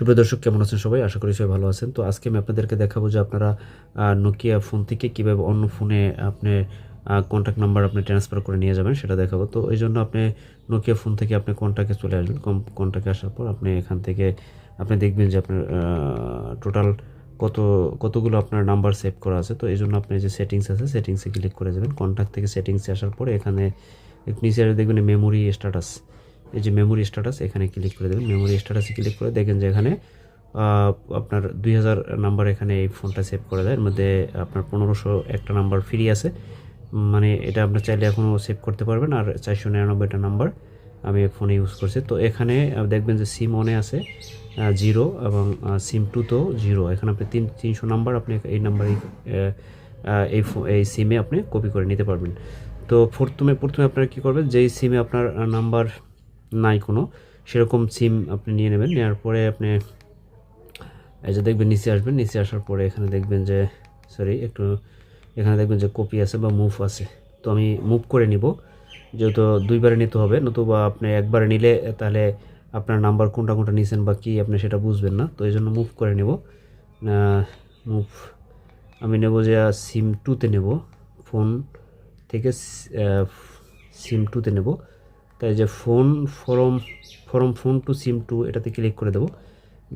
সুপ্রিয় দর্শক, কেমন আছেন সবাই? আশা করি সবাই ভালো আছেন। তো আজকে আমি আপনাদেরকে দেখাবো যে আপনারা নোকিয়া ফোন থেকে কীভাবে অন্য ফোনে আপনি কন্ট্যাক্ট নাম্বার আপনি ট্রান্সফার করে নিয়ে যাবেন সেটা দেখাবো। তো এই জন্য আপনি নোকিয়া ফোন থেকে আপনি কন্ট্যাক্টে চলে আসবেন। কন্ট্যাক্টে আসার পর আপনি এখান থেকে আপনি দেখবেন যে আপনার টোটাল কত, কতগুলো আপনার নাম্বার সেভ করা আছে। তো এই জন্য আপনি যে সেটিংস আছে সেটিংসে ক্লিক করে যাবেন। কন্ট্যাক্ট থেকে সেটিংসে আসার পরে এখানে, নিচে দেখবেন মেমোরি স্ট্যাটাস এই যে মেমোরি স্ট্যাটাস এখানে ক্লিক করে দেবেন। মেমোরি স্ট্যাটাসে ক্লিক করে দেখেন যে এখানে আপনার দুই হাজার নাম্বার এখানে এই ফোনটা সেভ করে দেয়। এর মধ্যে আপনার পনেরোশো একটা নাম্বার ফ্রি আছে। মানে এটা আপনার চাইলে এখনও সেভ করতে পারবেন। আর চারশো নিরানব্বইটা নাম্বার আমি ফোনে ইউজ করছি। তো এখানে দেখবেন যে সিম অনে আছে জিরো এবং সিম টু তো জিরো এখানে আপনি তিন, তিনশো নাম্বার আপনি এই নাম্বারে এই এই সিমে আপনি কপি করে নিতে পারবেন। তো প্রথমে প্রথমে আপনারা কী করবেন? যেই সিমে আপনার নাম্বার নাই কোনো। সেরকম সিম আপনি নিয়ে নেবেন, নেওয়ার পরে আপনি এই যে দেখবেন নিচে আসবেন, নিচে আসার পরে এখানে দেখবেন যে সরি একটু এখানে দেখবেন যে কপি আছে বা মুভ আছে। তো আমি মুভ করে নিব। যেহেতু দুইবারে নিতে হবে, নতুবা আপনি একবারে নিলে তাহলে আপনার নাম্বার কোনটা কোনটা নিছেন বা কী আপনি সেটা বুঝবেন না। তো এই জন্য মুভ করে নেব। মুভ আমি নেব যে সিম টুতে নেব। ফোন থেকে সিম টুতে নেব। তাই যে phone from from phone to SIM two এটাতে ক্লিক করে দেবো।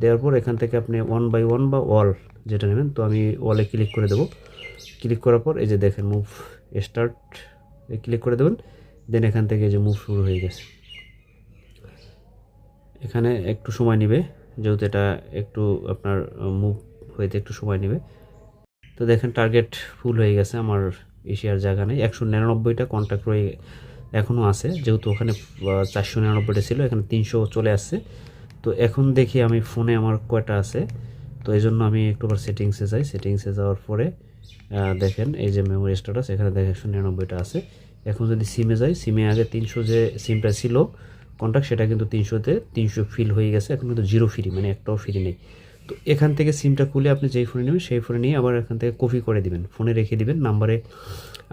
দেওয়ার পর এখান থেকে আপনি ওয়ান বাই ওয়ান বা অল যেটা নেবেন, তো আমি ওয়ালে ক্লিক করে দেবো। ক্লিক করার পর এই যে দেখেন মুভ স্টার্ট ক্লিক করে দেবেন দেন এখান থেকে এই যে মুভ শুরু হয়ে গেছে। এখানে একটু সময় নেবে, যেহেতু এটা একটু আপনার মুভ হইতে একটু সময় নেবে। তো দেখেন টার্গেট ফুল হয়ে গেছে, আমার এশিয়ার জায়গা নেই। একশো নিরানব্বইটা কন্ট্যাক্ট রয়ে এখনও আছে, যেহেতু ওখানে চারশো নিরানব্বইটা ছিল, এখানে তিনশো চলে আসছে। তো এখন দেখি আমি ফোনে আমার কয়টা আছে। তো এই জন্য আমি একটুবার সেটিংসে যাই। সেটিংসে যাওয়ার পরে দেখেন এই যে মেমোরি স্ট্যাটাস এখানে দেখেন একশো নিরানব্বইটা আছে। এখন যদি সিমে যাই সিমে আগে তিনশো যে সিমটা ছিল কন্ট্যাক্ট সেটা কিন্তু তিনশোতে তিনশো ফিল হয়ে গেছে। এখন কিন্তু জিরো ফ্রি মানে একটাও ফ্রি নেই। তো এখান থেকে সিমটা খুলে আপনি যেই ফোনে নেবেন, সেই ফোনে নিয়ে আবার এখান থেকে কপি করে দিবেন। ফোনে রেখে দিবেন নাম্বারে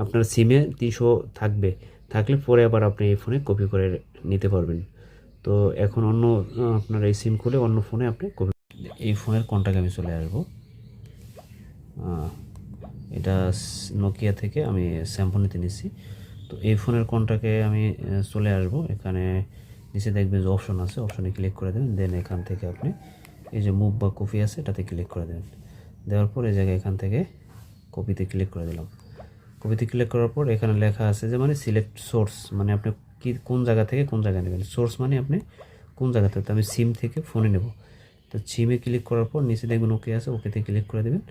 আপনার সিমে তিনশো থাকবে। থাকলে পরে আবার আপনি এই ফোনে কপি করে নিতে পারবেন। তো এখন অন্য আপনার এই সিম খুলে অন্য ফোনে আপনি কপি এই ফোনের কন্ট্যাক্ট আমি চলে আসব। এটা নোকিয়া থেকে আমি স্যাম্পল নিতে নিচ্ছি তো এই ফোনের কন্ট্যাক্টে আমি চলে আসব। এখানে নিচে দেখবেন যে অপশন আছে অপশনে ক্লিক করে দেবেন। দেন এখান থেকে আপনি এই যে মুভ বা কপি আছে, এটাতে ক্লিক করে দেবেন। দেওয়ার পর এই জায়গায় এখান থেকে কপিতে ক্লিক করে দিলাম। কপিতে ক্লিক করার পর এখানে লেখা আছে যে মানে সিলেক্ট সোর্স মানে আপনি কি, কোন জায়গা থেকে কোন জায়গায় নেবেন? সোর্স মানে আপনি কোন জায়গা থেকে আমি সিম থেকে ফোনে নেব। তো সিমে ক্লিক করার পর নিচে দেখবেন ওকে আছে ওকেতে ক্লিক করে দেবেন।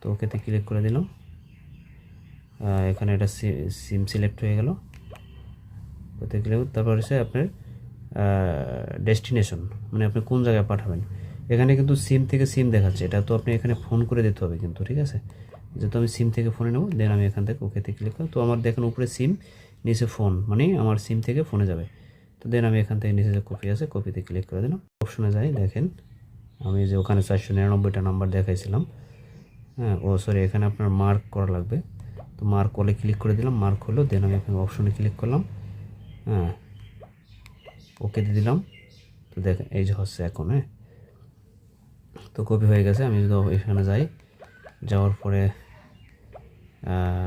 তো ওকেতে ক্লিক করে দিলাম। এখানে এটা সিম সিলেক্ট হয়ে গেল। ওতে ক্লিক তারপর হচ্ছে আপনার ডেস্টিনেশন মানে আপনি কোন জায়গায় পাঠাবেন। এখানে কিন্তু সিম থেকে সিম দেখাচ্ছে, এটা তো আপনি এখানে ফোন করে দিতে হবে কিন্তু, ঠিক আছে? যেহেতু আমি সিম থেকে ফোনে নেব দেন আমি এখান থেকে ওকেতে ক্লিক করব। তো আমার দেখেন উপরে সিম নিচে ফোন মানে আমার সিম থেকে ফোনে যাবে। তো দেন আমি এখান থেকে নিচে যে কপি আছে কপিতে ক্লিক করে দিলাম। অপশনে যাই, দেখেন, আমি যে ওখানে চারশো নিরানব্বইটা নাম্বার দেখাইছিলাম। হ্যাঁ ও সরি এখানে আপনার মার্ক করা লাগবে। তো মার্ক হলে ক্লিক করে দিলাম মার্ক হলো দেন আমি এখানে অপশনে ক্লিক করলাম। হ্যাঁ ওকে দিয়ে দিলাম। তো দেখেন, এই যে হচ্ছে এখন হ্যাঁ। তো কপি হয়ে গেছে, আমি যদি এখানে যাই, যাওয়ার পরে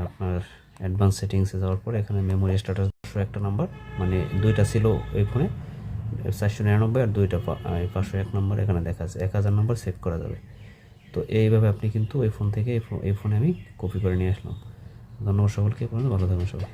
আপনার অ্যাডভান্স সেটিংসে যাওয়ার পর এখানে মেমোরি স্ট্যাটাস একটা নাম্বার মানে দুইটা ছিল এই ফোনে চারশো নিরানব্বই আর দুইটা পাঁচশো এক নম্বর এখানে দেখা আছে এক হাজার নম্বর সেভ করা যাবে। তো এইভাবে আপনি কিন্তু এই ফোন থেকে এই ফোনে আমি কপি করে নিয়ে আসলাম। ধন্যবাদ সকলকে ভালো থাকবেন সবাই।